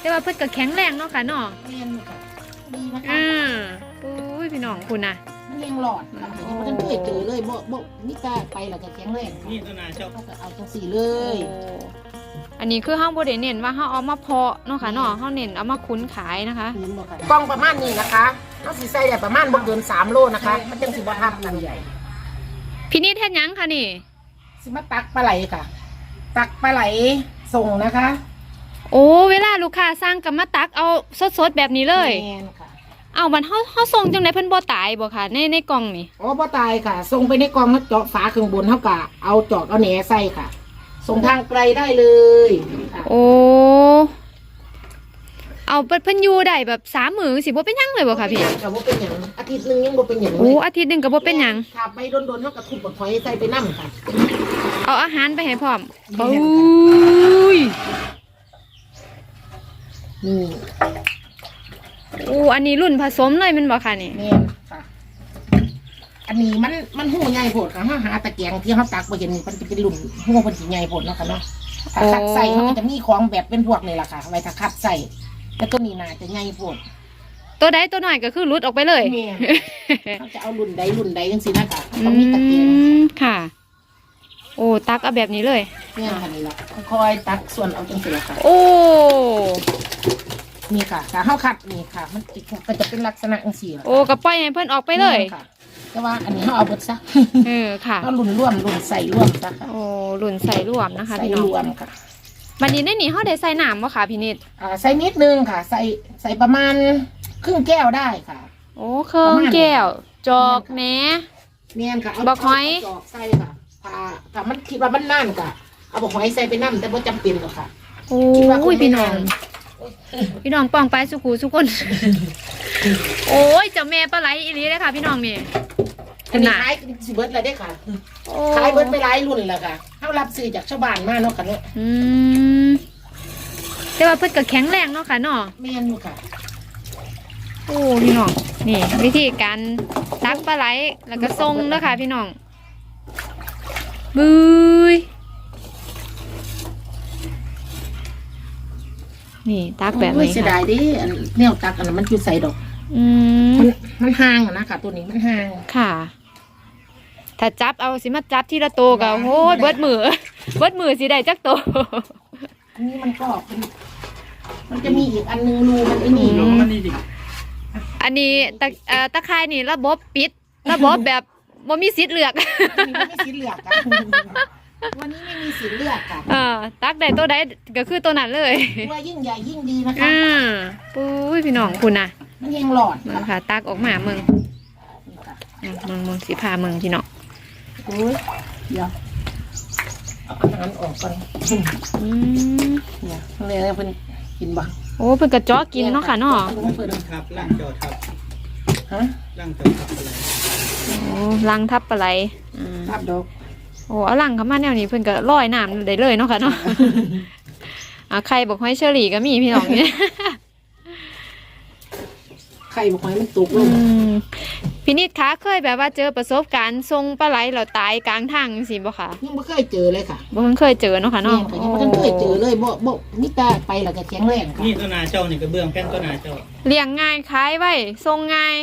แต่ว่าเพิ่นก็แข็งแรงเนาะค่ะเนาะเรียนค่ะดีนะคะอ่าอุ้ยพี่น้องคุณน่ะมันยังหลอดค่ะยังไม่ทันเคยเจอเลยบ่บ่นี่กล้าไปแล้วก็แข็งแรงค่ะนี่ต้นนาเจ้าเขาก็เอาจังสี่เลยโอ้อันนี้คือเฮาบ่ได้เน้นว่าเฮาเอามาเพาะเนาะค่ะเนาะเฮาเน้นเอามาคุ้นขายนะคะเห็นบ่ค่ะกล่องประมาณนี้นะคะต้องสีใส่ได้ประมาณบ่เกินสามโลนะคะ มันจังสิบ่ทับกันใหญ่พี่นิดเฮ็ดหยังคะนี่สิมาตักปลาไหลค่ะ ตักปลาไหลส่งนะคะ โอ้เวลาลูกค้าสั่งก็มาตักเอาสดๆแบบนี้เลย แม่นค่ะเอาบันเฮาเฮาส่งจังไดเพิ่นบ่ตายบ่ค่ะ ในในกล่องนี่อ๋อบ่ตายค่ะ ส่งไปในกล่องแล้วเจาะฝาข้างบนเท่ากับเอาจอกเอาแหนใส่ค่ะ ส่งทางไกลได้เลยค่ะโอ้เอาเพิ่นเพิ่นอยู่ได้แบบสามมื้อสิบ่เป็นหยังเลยบ่ค่ะพี่ค่ะบ่เป็นหยังอาทิตย์หนึงยังบ่เป็นหยังเลโอ้ยอาทิตย์หนึงก็บ่เป็นหยังค่ะไปโดนๆเท่ากับทุบบักหอยใส่ไปน้ำค่ะ เอาอาหารไปให้พร้อมแม่โอ้นค่ะย นี่โอ้อันนี้รุ่นผสมเลยแมันบ่ค่ะนี่แม่นค่ะ อันนี้มันมันหูใหญ่โพดค่ะเฮาหาตะแกรงที่เฮาตักบ่เห็นมันจะเป็นหลุมหูเพิ่นสิใหญ่โพดเนาะค่ะเนาะถ้าคัดใส่เขาก็จะมีของแบบเป็นพวกนี่แหละค่ะไว้ถ้าคัดใส่แล้วก็นี่น่าจะใหญ่โพดตัวใดตัวน้อยก็คือหลุดออกไปเลยแม่นเขาจะเอารุ่นใดรุ่นใดจังซี่นะคะอืต้องมีตะเกียงมค่ะ โอ้ตักเอาแบบนี้เลย เนี่ยค่ะนี่ละค่อยๆตักส่วนเอาจังซี่ละค่ะ โอ้นี่ค่ะถ้าเฮาคัดนี่ค่ะ มันติดก็จะเป็นลักษณะจังซี่ล่ะโอ้กระปล่อยให้เพิ่นออกไปเลยนี่ค่ะแต่ว่าอันนี้เฮาเอาเบิดซะเออค่ะเอารุ่นร่วมรุ่นใส่ร่วมซะค่ะโอ้รุ่นใส่รวมนะคะใส่พี่น้องรวมค่ะบัดนี้ในนี้เฮาได้ใส่น้ำบ่ค่ะพี่นิดอ่าใส่นิดนึงค่ะ ใส่ใส่ประมาณครึ่งแก้วได้ค่ะ โอ้เครื่องแก้ว จอกแหน เนียนค่ะเอาบักหอย เาจอกใส่ค่ะ ถ้าถ้ามันคิดว่ามันน่านค่ะเอาบักหอยใส่ไปน้ำแต่บ่จำเป็นหรอกค่ะ โอ้คิดว่าคงยไม่พี่น้องนานพี่น้องป้องไปสุขูสุคนโอ้ยเจ้าแม่ปลาไหลอีหลีเลยค่ะ พี่น้องนี่อันนี้น่ะขายสิเบิดเลยได้อค่ะโอ้ขายเบิดไปหลายรุ่นแล้วค่ะเฮารับซื้อจากชาวบ้านมาเนาะค่ะเนาะอืมแต่ว่าเพิ่นก็แข็งแรงเนาะค่ะเนาะแม่นอยู่ค่ะโอ้พี่น้องนี่ วิธีการตักปลาไหลแล้วก็ทรงเนาะค่ะพี่น้อง บุยนี่ตักแบบโอ้ยนี้เสียค่ะดายเดิอันแนวตักอันนั้นมันอยู่ใส่ดอก อืม มันมันห่างอะนะค่ะ ตัวนี้มันห่าง ค่ะ ถ้าจับเอาสิมาจับทีละโตวก็โอ้ยเบิดมือ เบิดมือสิได้จักโตวอันนี้มันก็เป็นมันจะมีอีกอันนึงรูมันไอ้นี่อืน้องมันนี่ดิอันนี้ตะเอ่อตะไคร่นี่ระบบปิด ระบบแบบ บ่มีสิทธิ์เลือกอันนี้ไม่มีสีเหลือกค่ะวันนี้ไม่มีสีเหลือกค่ะเออตักได้ตัวใดก็คือตัวนั้นเลยตัวยิ่งใหญ่ยิ่งดีนะคะ อ่าปุ้ยพี่น้องคุณนะมันยังหลอดมึค่ะงค่ะตักออกมามึงนี่ค่ะอืมมึงมึงสิพามึงพี่น้องโอ้ยเดี๋ยวเอาอาหารออกก่อนอืมเนี่ยเนี่ยเพิ่นกินบ่โอ้เพิ่นกระจอกกินเนาะค่ะเนาะ เพิ่นครับล่างจอทับฮะล่างจอทับอะไร โอ้ลังทับปลาไหลอืมครับดอกโอ้เอาลังเข้ามาแนวนี้เพิ่นก็ลอยน้ำได้เลยเนาะค่ะเนาะ อ่าใครบอกให้เชอรี่ก็มีพี่น้องเนี่ย ไข่บอกให้มันตกลอืงมพี่นิดคะเคยแบบว่าเจอประสบการณ์ทรงปลาไหลเราตายกลางทางสิบ่ค่ะยังไม่เคยเจอเลยค่ะบ่เพิ่งเคยเจอเนาะค่ะเนี่เนาะยค่ะยังไม่เคยเจอเลยบ่บ่มิตาไปแล้วก็แข็งแรงค่ะนี่ต้นนาเจ้านี่กระเบื้องแป้นต้นนาเจ้าเลี้ยงง่ายขายไว้ทรงง่าย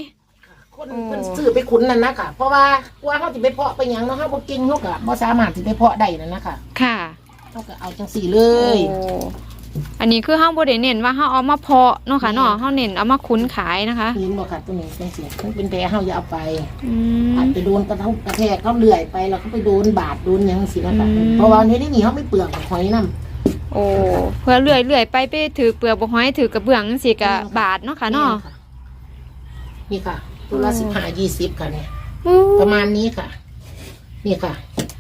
คนโอ้มันซื้อไปขุนนั่นนะค่ะ เพราะว่ากลัวเขาจะไปเพาะไปหยังเนาะเขาบ่เก่งเขาก็บ่สามารถที่ไปเพาะได้นั่นนะคะค่ะเขาก็เอาจังสี่เลย โอ้อันนี้คือเฮาบ่ได้เน้นว่าเฮาเอามาเพาะเนาะค่ะเนาะเฮาเน้นเอามาคุ้นขายนะคะเห็นบ่ค่ะตัวนี้จังสี่มันเป็นแผลเขาอย่าเอาไป อือาจมจะโดนกระทบกระแทกเขาเลื่อยไปแล้วเขาไปโดนบาดโดนหยังสินะคะอืม เพราะว่าในนี้เขาไม่เปลือกหอยน้ำโอ้เพื่อเลื่อยเลื่อยไปไปถือเปลือกบ่ห้อยถือกระเบื้องจังซี่ก็บาทเนาะค่ะเนาะนี่ค่ะ ตัวละอืมสิบห้ายี่สิบค่ะเนี่ยอู้ประมาณนี้ค่ะ นี่ค่ะ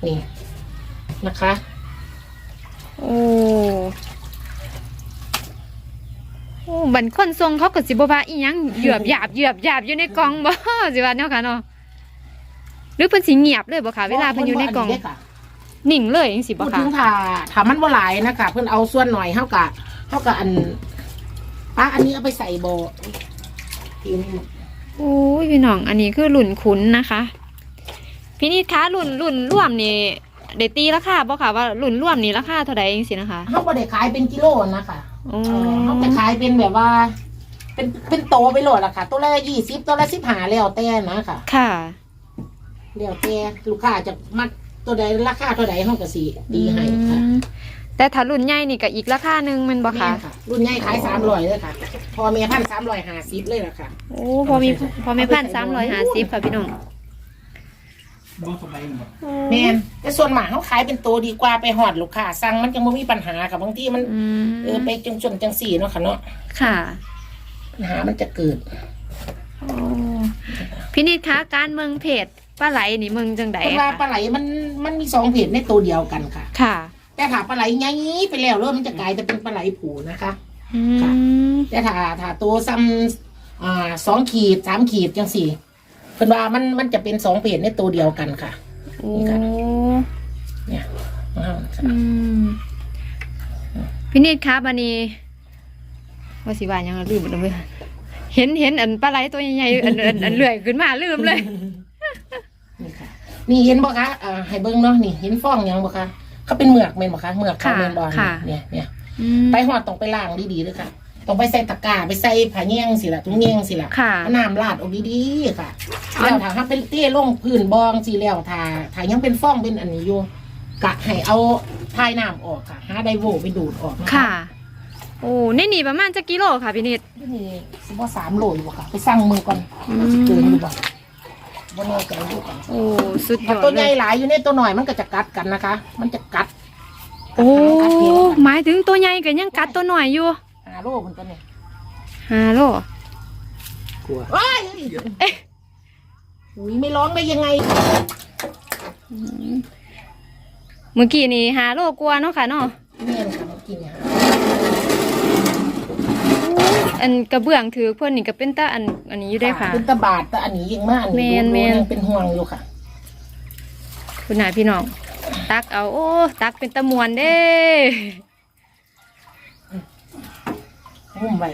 นี่นะคะ โอ้โอ้บันคนทรงเขาก็สิบ่ว่าอีหยังเหยือบหยาบเหยือบหยาบอยู่ในกล่องบ่สิว่าเนาะค่ะเนาะหรือเพิ่นสิเงียบเลยบ่ค่ะ เวลาเพิ่นอยู่ในกล่องบ่ค่ะนิ่งเลยจังซี่บ่พูดค่ะถึงถ้าถ้ามันบ่หลายนะคะเพิ่นเอาส่วนหน่อยเท่ากับเท่ากับอันป้าอันนี้เอาไปใส่โบทีนี้โอ้ยพี่น้อง อันนี้คือหลุ่นคุ้นนะคะ พี่นิดคะหลุ่นหลุ่นร่วมนี่ได้ตีราคาบ่ค่ะว่าหลุ่นร่วมนี่ราคาเท่าใดจังซี่นะคะเขาบ่ได้ขายเป็นกิโลนะคะโอ้เออเขาจะขายเป็นแบบว่า เป็นเป็นโตไปโหลดละค่ะ ตัวละยี่สิบตัวละสิบห้าแล้วแต่นะค่ะ ค่ะแล้วแต่ลูกค้าจะมักตัวใดราคาเท่าใดเขาก็สีตีให้ค่ะอืม แต่ถ้ารุ่นใหญ่นี่ก็อีกราคาหนึงแมันบ่แม่คะค่ะ รุ่นใหญ่ขายสามร้อยเลยค่ะ พอเมียพันสามร้อยห้าสิบเลยล่ะค่ะ โอ้พอมีพอมีพันสามร้อยห้าสิบค่ะพี่น้องบ่สบายหมดแม่นแต่ส่วนมากเขาขายเป็นตัวดีกว่าไปหอดลูกค้าสั่งมันจังไม่มีปัญหาค่ะบางทีมันอืมเออไปจังจนจังสี่เนาะค่ะเนาะค่ะปัญหามันจะเกิด โอ้พี่นิดคะการเมืองเพจปลาไหลนี่เมืองจังไดเพราะว่าปลาคะไหลมันมันมีสองเพจในตัวเดียวกันค่ะ ค่ะ แต่ถ้าปลาไหลใหญ่ไปแล้วเริ่มมันจะกลายจะเป็นปลาไหลผูนะคะอืค่ะมแต่ถ้าถ้าตัวซ้ำอ่าสองขีดสามขีดจังสี่เพิ่นว่ามันมันจะเป็นสองเพจในตัวเดียวกันค่ะ โอ้เนี่ยอ้าวอืมพี่นิดคะบันนี้ว่าสิว่าหยังลืมหมดเลยเห็นเห็นอันปลาไหลตัวใหญ่ๆอันอันอันเลื่อยขึ้นมาลืมเลย นี่ค่ะ นี่เห็นบ่คะอ่าให้เบิ่งเนาะนี่เห็นฟองหยังบ่คะ เขาเป็นเหมือกแม่นบ่คะเหมือกเขาค่ะแม่นบ่ค่ะ เนี่ยเนี่ยอืม ไปหอดต้องไปล้างดีๆเลยค่ะต้องไปใส่ตะกร้าไปใส่ผ้าแยงสิล่ะถุงแยงสิล่ะค่ะเอาน้ำราดออกดีๆค่ะอัน แล้วถ้าถ้าเป็นเต้ลงพื้นบองสิแล้วถ้าถ้ายังเป็นฟองเป็นอันนี้อยู่กะให้เอาพายน้ำออกค่ะหาไดโวไปดูดออกนค่ะ โอ้ในนี่ประมาณจะกิโลค่ะพี่นิด นี่สิบ่สามโลอยู่บ่ค่ะ ไปสั่งมือก่อนอืมมันสิเกินอยู่บ่ บ่แน่ใจอยู่กันโอ้สุดยถ้าอดตัวเลใหญ่ยหลายอยู่ในตัวหน่อยมันก็จะกัดกันนะคะ มันจะกัดโอ้กัดเหนียวกันหมายถึงตัวใหญ่ก็ยังกัดตัวหน่อยอยู่หาโลมันตัวนี้ฮาโลกลัวว้ายอุ้ยไม่ร้องได้ยังไงเมื่อกี้นี่ฮาโลกลัวเนาะค่ะเนาะแม่นค่ะเมื่อกี้เนี่ยค่ะ อันกระเบื้องถือเพื่อนนี่ก็เป็นตาอันอันนี้อยู่ได้อค่ะ เป็นตะบาดแต่อันนี้ยิงมากอันนี้แม่นดูแม่นยังเป็นห่วงอยู่ค่ะ คุณนายพี่น้อง ตักเอาโอ้ตักเป็นตะมวนเด้ หุ้มไว้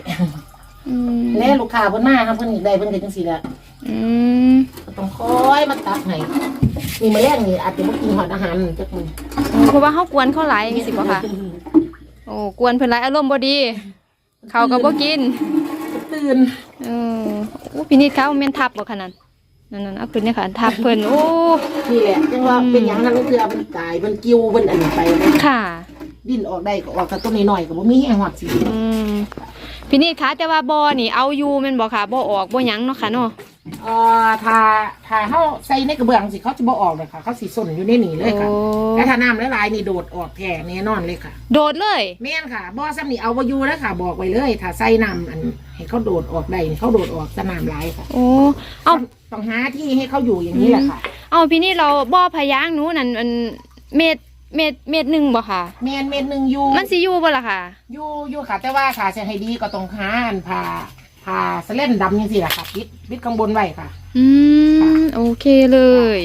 อืมแล้วลูกค้าเพิ่นมาครับเพิ่นอีกได้เพิ่นก็จังซี่แหละอืมก็ต้องคอยมาตักให้นี่มาแรกนี่อาจจะบ่กินหอดอาหารจักมื้อโอ้เพราะว่าเขากวนเขาหลายสิบ่ค่ะ โอ้กวนเพิ่นหลายอารมณ์บ่ดี เขาก็บ่กินตื่นเออโอ้พี่นิดเขาแม่นทับบ่ขนาดนั่นๆเอาขึ้นเนี่ยค่ะทับเพิ่นโอ้นี่แหละจังว่าอืมเป็นหยังนั้นก็คือเอามันกายมันกิ้วมันอันนี้ไปนะค่ะ ดิ้นออกได้ก็ออกแต่ตัวน้อยๆก็บ่มีแห้งหอดสิอืมพี่นิดคะแต่ว่าบ่นี่เอาอยู่แม่นบ่ค่ะบ่ออกบ่หยังเนาะค่ะเนาะ เอ่อถ้าถ้าเฮาใส่ในกระเบื้องสิเขาจะบ่ออกเลยค่ะ เขาสิส้นอยู่ในนี่เลยค่ะ โอ้ แล้วถ้าน้ำละลายนี่โดดออกแท้แน่นอนเลยค่ะ โดดเลย แม่นค่ะบ่ซ้ำนี่เอาบ่อยู่แล้วค่ะ บอกไว้เลย ถ้าใส่น้ำอันให้เขาโดดออกได้นี่เขาโดดออกสนามหลายค่ะโอ้ เอา ต้องหาที่ให้เขาอยู่อย่างนี้แหละค่ะ เอาพี่นี่เราบ่อพะยางหนูนั่นอันเม็ดเม็ดเม็ดหนึ่งบ่ค่ะ แมนเม็ดหนึ่งอยู่ มันสิอยู่บ่ล่ะค่ะ อยู่อยู่ค่ะแต่ว่าค่ะจะให้ดีก็ต้องหาอันผ่า ผ่าสเลนดำยังสิล่ะค่ะปิดปิดข้างบนไว้ค่ะอืมโอเคเลย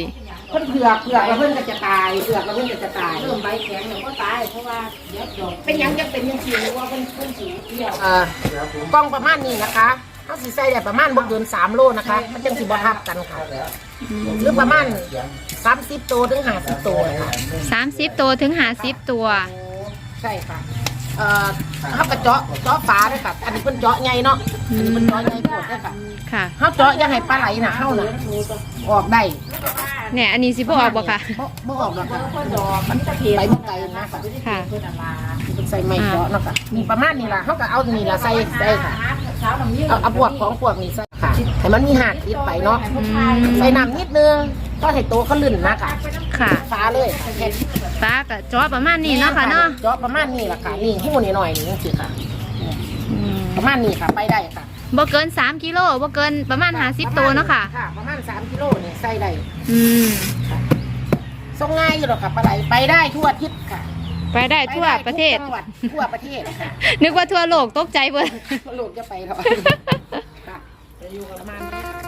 เพิ่นเผือกเผือกแล้วเพิ่นก็จะตายเผือกแล้วเพิ่นก็จะตายเริ่มใบแข็งแล้วก็ตายเพราะว่าเดี๋ยวดอกเป็นหยังจะเป็นยังสิหรือว่าเพิ่นเพิ่นสิเที่ยวอ่ากล้องประมาณนี้นะคะเฮาสิใส่ได้ประมาณบ่เกิน3โลนะคะ มันจังสิบ่ทับกันค่ะหรือประมาณ30ตัวถึง50ตัวค่ะสามสิบตัวถึงห้าสิบตัว ใช่ค่ะ เอ่อเขาก็เจาะเจาะฝาด้วยค่ะอันนี้เป็นเจาะใหญ่เนาะอันนี้เป็นเจาะใหญ่โคตรด้วยค่ะค่ะเขาเจาะอยังให้ปลาไหลน่ะเข้าน่ะออกได้เนี่ยอันนี้สิบ่ออกบ่ค่ะ บ่บ่ออกหรอกค่ะมันไปบ่ไกลนะค่ะค่ะเป็นใส่ไม้เจาะเนาะค่ะมีประมาณนี้ล่ะเขาก็เอานี่ล่ะใส่ใส่ค่ะเอาเอาพวกของพวกนี้ใส่ค่ะให้มันมีหาดติดไปเนาะอืมใส่น้ำนิดนึง ก็ให้โตวเขาลื่นนะค่ะค่ะฟ้าเลยค่ะแค่ฟ้ากับจอประมาณนี้เนาะค่ะเนาะเจาะประมาณนี้ล่ะค่ะนี่หูนี่หน่อยนี่สิค่ะอืมประมาณนี้ค่ะไปได้ค่ะบ่เกินสามกิโลบ่เกินประมาณห้าสิบตัวเนาะค่ะค่ะประมาณสามกิโลเนี่ยใส่ได้อืมส่งง่ายอยู่หรอกค่ะปลาไหลไปได้ทั่วทิศค่ะ ไปได้ทั่วประเทศไได้ทุกจังหวัดทั่วประเทศค่ะนึกว่าทั่วโลกตกใจเบิดทั่วโลกจะไปหรอกค่ะไปอยู่ประมาณนี้